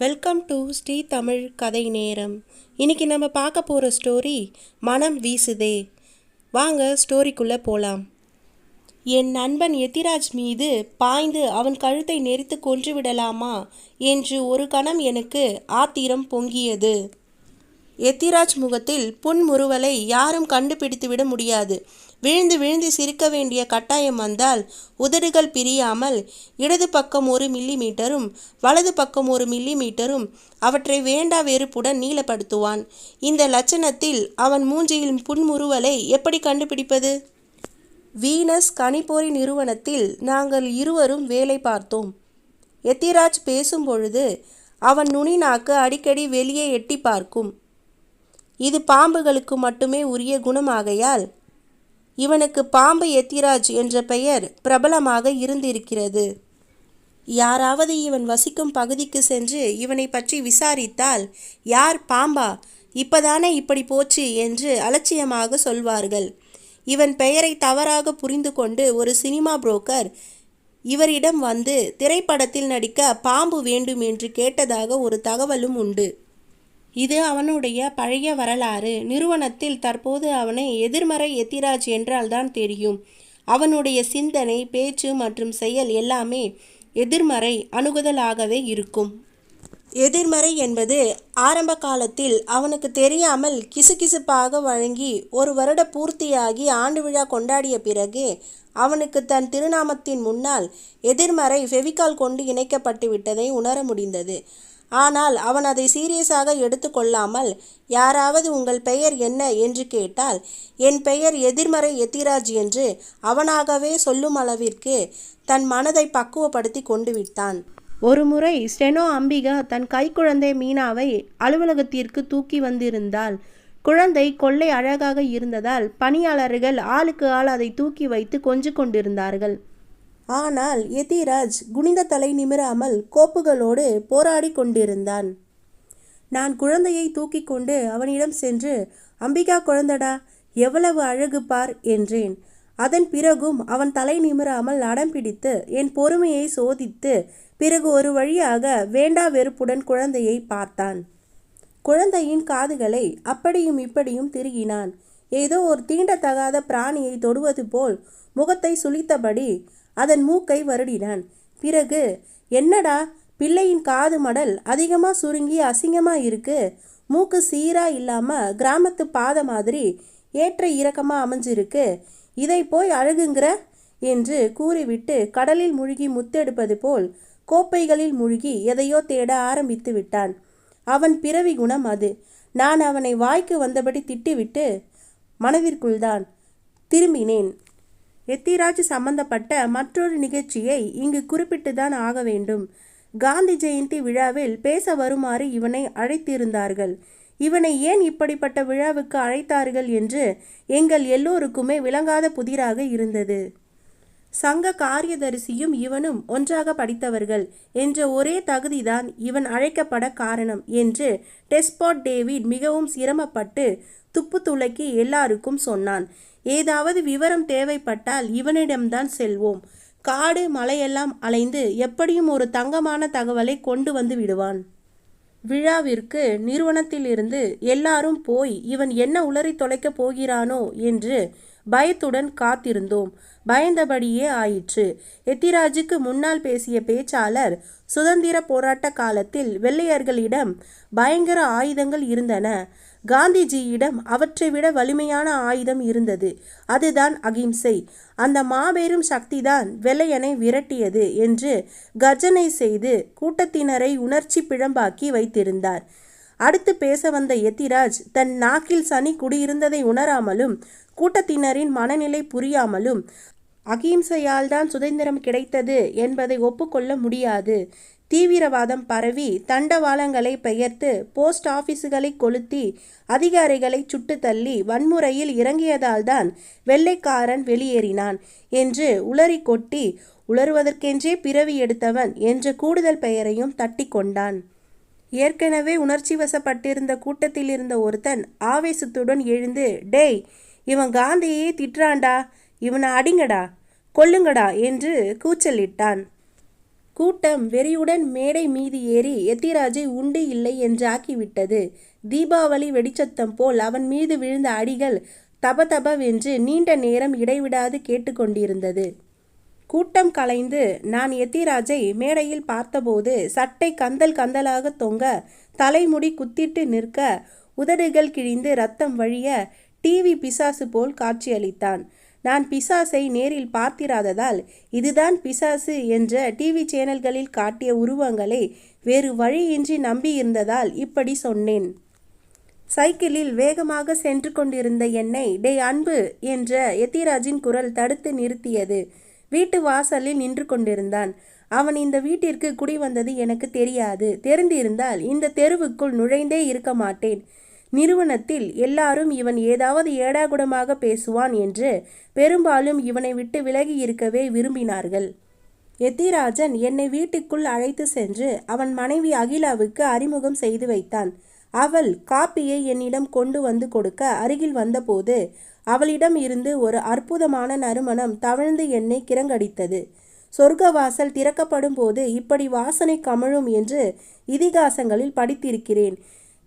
Welcome to Sri Tamil கதை நேரம். இன்னைக்கு நம்ம பார்க்க போகிற ஸ்டோரி மனம் வீசுதே. வாங்க ஸ்டோரிக்குள்ளே போகலாம் என் நண்பன் எத்திராஜ் மீது பாய்ந்து அவன் கழுத்தை நெரித்து கொன்று விடலாமா என்று ஒரு கணம் எனக்கு ஆத்திரம் பொங்கியது. எத்திராஜ் முகத்தில் புன்முறுவலை யாரும் கண்டுபிடித்து விட முடியாது. விழுந்து விழுந்து சிரிக்க வேண்டிய கட்டாயம் வந்தால் உதடுகள் பிரியாமல் இடது பக்கம் ஒரு மில்லிமீட்டரும் வலது பக்கம் ஒரு மில்லிமீட்டரும் அவற்றை வேண்டா வெறுப்புடன் நீளப்படுத்துவான். இந்த லட்சணத்தில் அவன் மூஞ்சியில் புன்முறுவலை எப்படி கண்டுபிடிப்பது? வீனஸ் கணிப்பொறி நிறுவனத்தில் நாங்கள் இருவரும் வேலை பார்த்தோம். எத்திராஜ் பேசும்பொழுது அவன் நுனி நாக்கு அடிக்கடி வெளியே எட்டி பார்க்கும். இது பாம்புகளுக்கு மட்டுமே உரிய குணமாகையால் இவனுக்கு பாம்பு எத்திராஜ் என்ற பெயர் பிரபலமாக இருந்திருக்கிறது. யாராவது இவன் வசிக்கும் பகுதிக்கு சென்று இவனை பற்றி விசாரித்தால் யார் பாம்பா? இப்பதானே இப்படி போச்சு என்று அலட்சியமாக சொல்வார்கள். இவன் பெயரை தவறாக புரிந்து கொண்டு ஒரு சினிமா புரோக்கர் இவரிடம் வந்து திரைப்படத்தில் நடிக்க பாம்பு வேண்டும் என்று கேட்டதாக ஒரு தகவலும் உண்டு. இது அவனுடைய பழைய வரலாறு. நிறுவனத்தில் தற்போது அவனை எதிர்மறை எத்திராஜ் என்றால்தான் தெரியும். அவனுடைய சிந்தனை பேச்சு மற்றும் செயல் எல்லாமே எதிர்மறை அணுகுதலாகவே இருக்கும். எதிர்மறை என்பது ஆரம்ப காலத்தில் அவனுக்கு தெரியாமல் கிசுகிசுப்பாக வழங்கி ஒரு வருட பூர்த்தியாகி ஆண்டு விழா கொண்டாடிய பிறகு அவனுக்கு தன் திருநாமத்தின் முன்னால் எதிர்மறை ஃபெவிகால் கொண்டு இணைக்கப்பட்டு விட்டதை உணர முடிந்தது. ஆனால் அவன் அதை சீரியஸாக எடுத்துக்கொள்ளாமல் யாராவது உங்கள் பெயர் என்ன என்று கேட்டால் என் பெயர் எதிர்மறை எத்திராஜ் என்று அவனாகவே சொல்லும் அளவிற்கு தன் மனதை பக்குவப்படுத்தி கொண்டு விட்டான். ஒருமுறை ஸ்டெனோ அம்பிகா தன் கைக்குழந்தை மீனாவை அலுவலகத்திற்கு தூக்கி வந்திருந்தாள் குழந்தை கொள்ளை அழகாக இருந்ததால் பணியாளர்கள் ஆளுக்கு ஆள் அதை தூக்கி வைத்து கொஞ்சு கொண்டிருந்தார்கள். ஆனால் எதிராஜ் குனிந்த தலை நிமிராமல் கோப்புகளோடு போராடி கொண்டிருந்தான். நான் குழந்தையை தூக்கி கொண்டு அவனிடம் சென்று அம்பிகா குழந்தடா எவ்வளவு அழகு பார் என்றேன். அதன் பிறகும் அவன் தலை நிமிராமல் அடம் பிடித்து என் பொறுமையை சோதித்து பிறகு ஒரு வழியாக வேண்டா வெறுப்புடன் குழந்தையை பார்த்தான். குழந்தையின் காதுகளை அப்படியும் இப்படியும் திருகினான். ஏதோ ஒரு தீண்டத்தகாத பிராணியை தொடுவது போல் முகத்தை சுளித்தபடி அதன் மூக்கை வருடினான். பிறகு என்னடா பிள்ளையின் காது மடல் அதிகமாக சுருங்கி அசிங்கமாக இருக்கு. மூக்கு சீராக இல்லாமல் கிராமத்து பாதை மாதிரி ஏற்ற இறக்கமாக அமைஞ்சிருக்கு. இதை போய் அழகுங்கிற? என்று கூறிவிட்டு கடலில் முழுகி முத்தெடுப்பது போல் கோப்பைகளில் மூழ்கி எதையோ தேட ஆரம்பித்து விட்டான். அவன் பிறவி குணம் அது. நான் அவனை வாய்க்கு வந்தபடி திட்டிவிட்டு மனதிற்குள்தான் திரும்பினேன். எத்திராஜ் சம்பந்தப்பட்ட மற்றொரு நிகழ்ச்சியை இங்கு குறிப்பிட்டுதான் ஆக வேண்டும். காந்தி ஜெயந்தி விழாவில் பேச வருமாறு இவனை அழைத்திருந்தார்கள். இவனை ஏன் இப்படிப்பட்ட விழாவுக்கு அழைத்தார்கள் என்று எங்கள் எல்லோருக்குமே விளங்காத புதிராக இருந்தது. சங்க காரியதரிசியும் இவனும் ஒன்றாக படித்தவர்கள் என்ற ஒரே தகுதிதான் இவன் அழைக்கப்பட காரணம் என்று டெஸ்பாட் டேவிட் மிகவும் சிரமப்பட்டு துப்பு துளக்கி எல்லாருக்கும் சொன்னான். ஏதாவது விவரம் தேவைப்பட்டால் இவனிடம்தான் செல்வோம். காடு மலையெல்லாம் அலைந்து எப்படியும் ஒரு தங்கமான தகவலை கொண்டு வந்து விடுவான். விழாவிற்கு நிறுவனத்திலிருந்து எல்லாரும் போய் இவன் என்ன உளறி தொலைக்கப் போகிறானோ என்று பயத்துடன் காத்திருந்தோம். பயந்தபடியே ஆயிற்று. எத்திராஜுக்கு முன்னால் பேசிய பேச்சாளர் சுதந்திர போராட்ட காலத்தில் வெள்ளையர்களிடம் பயங்கர ஆயுதங்கள் இருந்தன. காந்திஜியிடம் அவற்றை விட வலிமையான ஆயுதம் இருந்தது. அதுதான் அகிம்சை. அந்த மாபெரும் சக்திதான் வெள்ளையனை விரட்டியது என்று கர்ஜனை செய்து கூட்டத்தினரை உணர்ச்சி பிழம்பாக்கி வைத்திருந்தார். அடுத்து பேச வந்த எத்திராஜ் தன் நாக்கில் சனி குடியிருந்ததை உணராமலும் கூட்டத்தினரின் மனநிலை புரியாமலும் அகிம்சையால் தான் சுதந்திரம் கிடைத்தது என்பதை ஒப்புக்கொள்ள முடியாது. தீவிரவாதம் பரவி தண்டவாளங்களை பெயர்த்து போஸ்ட் ஆபீஸுகளை கொளுத்தி அதிகாரிகளை சுட்டு தள்ளி வன்முறையில் இறங்கியதால்தான் வெள்ளைக்காரன் வெளியேறினான் என்று உளறி கொட்டி உளறுவதற்கென்றே பிறவி எடுத்தவன் என்ற கூடுதல் பெயரையும் தட்டி கொண்டான் ஏற்கனவே உணர்ச்சி வசப்பட்டிருந்த கூட்டத்தில் இருந்த ஒருத்தன் ஆவேசத்துடன் எழுந்து டேய் இவன் காந்தியே திட்டுறான்டா. இவனை அடிங்கடா. கொல்லுங்கடா என்று கூச்சலிட்டான். கூட்டம் வெறியுடன் மேடை மீது ஏறி எத்திராஜை உண்டு இல்லை என்றாக்கிவிட்டது. தீபாவளி வெடிச்சத்தம் போல் அவன் மீது விழுந்த அடிகள் தபதபவென்று நீண்ட நேரம் இடைவிடாது கேட்டுக்கொண்டிருந்தது. கூட்டம் கலைந்து நான் எத்திராஜை மேடையில் பார்த்தபோது சட்டை கந்தல் கந்தலாக தொங்க தலைமுடி குத்திட்டு நிற்க உதடுகள் கிழிந்து ரத்தம் வழிய டிவி பிசாசு போல் காட்சியளித்தான். நான் பிசாசை நேரில் பார்த்திராததால் இதுதான் பிசாசு என்ற டிவி சேனல்களில் காட்டிய உருவங்களை வேறு வழியின்றி நம்பியிருந்ததால் இப்படி சொன்னேன். சைக்கிளில் வேகமாக சென்று கொண்டிருந்த என்னை டே அன்பு என்ற எத்திராஜின் குரல் தடுத்து நிறுத்தியது. வீட்டு வாசலில் நின்று கொண்டிருந்தான். அவன் இந்த வீட்டிற்கு குடி வந்தது எனக்கு தெரியாது. தெரிந்திருந்தால் இந்த தெருவுக்குள் நுழைந்தே இருக்க மாட்டேன். நிறுவனத்தில் எல்லாரும் இவன் ஏதாவது ஏடாகுடமாக பேசுவான் என்று பெரும்பாலும் இவனை விட்டு விலகி இருக்கவே விரும்பினார்கள். எத்திராஜன் என்னை வீட்டுக்குள் அழைத்து சென்று அவன் மனைவி அகிலாவுக்கு அறிமுகம் செய்து வைத்தான். அவள் காப்பியை என்னிடம் கொண்டு வந்து கொடுக்க அருகில் வந்தபோது அவளிடம் இருந்து ஒரு அற்புதமான நறுமணம் தவழ்ந்து என்னை கிறங்கடித்தது. சொர்க்கவாசல் திறக்கப்படும் போது இப்படி வாசனை கமழும் என்று இதிகாசங்களில் படித்திருக்கிறேன்.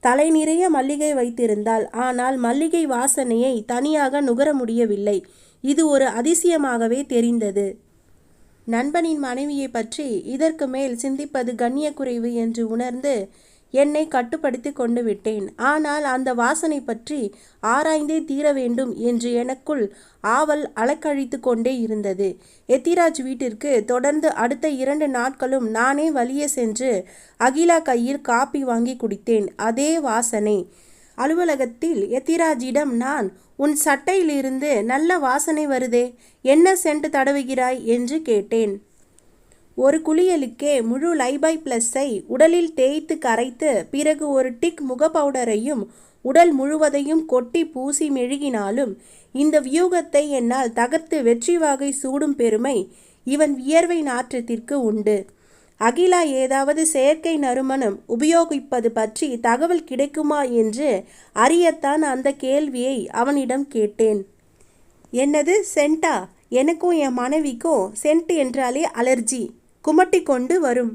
தலை நிறைய மல்லிகை வைத்திருந்தாள் ஆனால் மல்லிகை வாசனையை தனியாக நுகர முடியவில்லை. இது ஒரு அதிசயமாகவே தெரிந்தது. நண்பனின் மனைவியை பற்றி இதற்கு மேல் சிந்திப்பது கண்ணியக்குறைவு என்று உணர்ந்து என்னை கட்டுப்படுத்தி கொண்டு விட்டேன். ஆனால் அந்த வாசனை பற்றி ஆராய்ந்தே தீர வேண்டும் என்று எனக்குள் ஆவல் அலக்கழித்து கொண்டே இருந்தது. எத்திராஜ் வீட்டிற்கு தொடர்ந்து அடுத்த இரண்டு நாட்களும் நானே வழியே சென்று அகிலா கையில் காப்பி வாங்கி குடித்தேன். அதே வாசனை. அலுவலகத்தில் எத்திராஜிடம் நான் உன் சட்டையிலிருந்து நல்ல வாசனை வருதே என்ன சென்ட் தடவுகிறாய்? என்று கேட்டேன். ஒரு குளியலுக்கே முழு லைபாய் பிளஸ்ஸை உடலில் தேய்த்து கரைத்து பிறகு ஒரு டிக் முக பவுடரையும் உடல் முழுவதையும் கொட்டி பூசி மெழுகினாலும் இந்த வியூகத்தை என்னால் தகர்த்து வெற்றி வாகை சூடும் பெருமை இவன் வியர்வை நாற்றத்திற்கு உண்டு. அகிலா ஏதாவது செயற்கை நறுமணம் உபயோகிப்பது பற்றி தகவல் கிடைக்குமா என்று அறியத்தான் அந்த கேள்வியை அவனிடம் கேட்டேன். என்னது சென்டா? எனக்கும் என் மனைவிக்கும் சென்ட் என்றாலே அலர்ஜி. குமட்டி கொண்டு வரும்.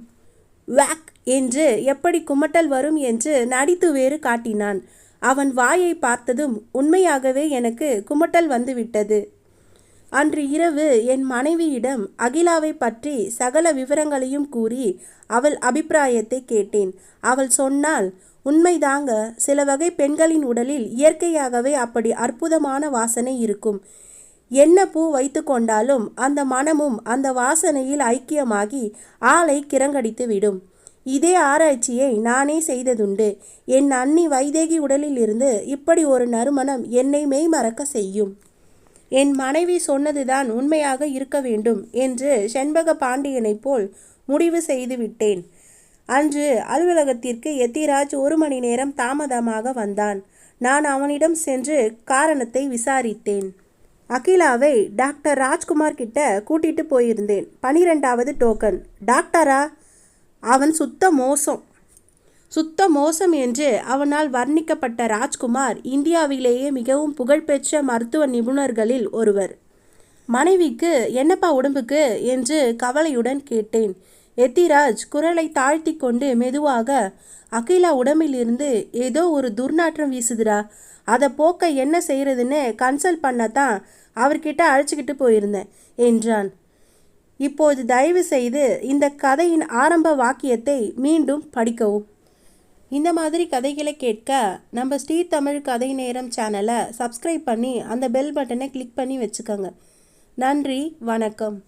வாக் என்று எப்படி குமட்டல் வரும் என்று நடித்து வேறு காட்டினான். அவன் வாயை பார்த்ததும் உண்மையாகவே எனக்கு குமட்டல் வந்துவிட்டது. அன்று இரவு என் மனைவியிடம் அகிலாவை பற்றி சகல விவரங்களையும் கூறி அவள் அபிப்பிராயத்தை கேட்டேன். அவள் சொன்னால் உண்மைதாங்க சில வகை பெண்களின் உடலில் இயற்கையாகவே அப்படி அற்புதமான வாசனை இருக்கும். என்ன பூ வைத்து கொண்டாலும் அந்த மனமும் அந்த வாசனையில் ஐக்கியமாகி ஆளை கிறங்கடித்து விடும். இதே ஆராய்ச்சியை நானே செய்ததுண்டு. என் அண்ணி வைதேகி உடலில் இருந்து இப்படி ஒரு நறுமணம் என்னை மெய்மறக்க செய்யும். என் மனைவி சொன்னதுதான் உண்மையாக இருக்க வேண்டும் என்று செண்பக பாண்டியனைப் போல் முடிவு செய்து விட்டேன். அன்று அலுவலகத்திற்கு எத்திராஜ் ஒரு மணி நேரம் தாமதமாக வந்தான். நான் அவனிடம் சென்று காரணத்தை விசாரித்தேன். அகிலாவை டாக்டர் ராஜ்குமார் கிட்ட கூட்டிட்டு போயிருந்தேன். பனிரெண்டாவது டோக்கன். டாக்டரா? அவன் சுத்த மோசம். சுத்த மோசம் என்று அவனால் வர்ணிக்கப்பட்ட ராஜ்குமார் இந்தியாவிலேயே மிகவும் புகழ்பெற்ற மருத்துவ நிபுணர்களில் ஒருவர். மனைவிக்கு என்னப்பா உடம்புக்கு? என்று கவலையுடன் கேட்டேன். எத்திராஜ் குரலை தாழ்த்தி கொண்டு மெதுவாக அகிலா உடம்பிலிருந்து ஏதோ ஒரு துர்நாற்றம் வீசுதுடா. அதை போக்க என்ன செய்கிறதுன்னு கன்சல்ட் பண்ணத்தான் அவர்கிட்ட அழைச்சிக்கிட்டு போயிருந்தேன் என்றான். இப்போது தயவு செய்து இந்த கதையின் ஆரம்ப வாக்கியத்தை மீண்டும் படிக்கவும். இந்த மாதிரி கதைகளை கேட்க நம்ம ஸ்ரீ தமிழ் கதை நேரம் சேனலை சப்ஸ்கிரைப் பண்ணி அந்த பெல் பட்டனை கிளிக் பண்ணி வச்சுக்கோங்க. நன்றி வணக்கம்.